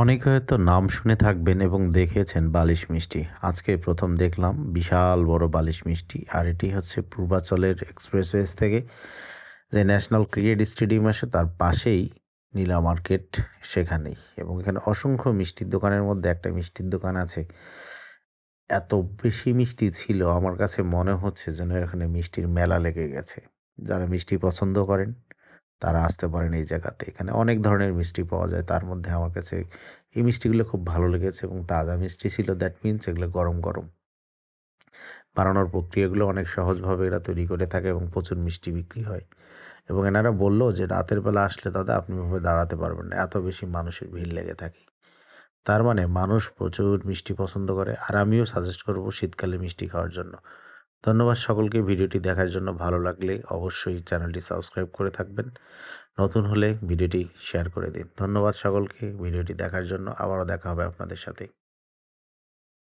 অনেকে হয়তো নাম শুনে থাকবেন এবং দেখেছেন বালিশ মিষ্টি। আজকে প্রথম দেখলাম বিশাল বড় বালিশ মিষ্টি, আর এটি হচ্ছে পূর্বাচলের এক্সপ্রেসওয়েজ থেকে যে ন্যাশনাল ক্রিকেট স্টেডিয়াম আসে তার পাশেই নীলা মার্কেট সেখানেই। এবং এখানে অসংখ্য মিষ্টির দোকানের মধ্যে একটা মিষ্টির দোকান আছে। এত বেশি মিষ্টি ছিল, আমার কাছে মনে হচ্ছে যেন এখানে মিষ্টির মেলা লেগে গেছে। যারা মিষ্টি পছন্দ করেন তারা আসতে পারেন এই জায়গাতে। এখানে অনেক ধরনের মিষ্টি পাওয়া যায়। তার মধ্যে আমার কাছে এই মিষ্টিগুলো খুব ভালো লেগেছে এবং তাজা মিষ্টি ছিল। দ্যাট মিনস এগুলো গরম গরম। বানানোর প্রক্রিয়াগুলো অনেক সহজভাবে এরা তৈরি করে থাকে এবং প্রচুর মিষ্টি বিক্রি হয়। এবং এনারা বলল যে, রাতের বেলা আসলে দাদা, আপনি ভাবে দাঁড়াতে পারবেন না। এত বেশি মানুষের ভিড় লেগে থাকে। তার মানে মানুষ প্রচুর মিষ্টি পছন্দ করে। আর আমিও সাজেস্ট করব শীতকালে মিষ্টি খাওয়ার জন্য। ধন্যবাদ সকলকে। ভিডিওটি দেখার জন্য ভালো লাগলে অবশ্যই চ্যানেলটি সাবস্ক্রাইব করে থাকবেন। নতুন হলে ভিডিওটি শেয়ার করে দিন। ধন্যবাদ সকলকে। ভিডিওটি দেখার জন্য আবারও দেখা হবে আপনাদের সাথে।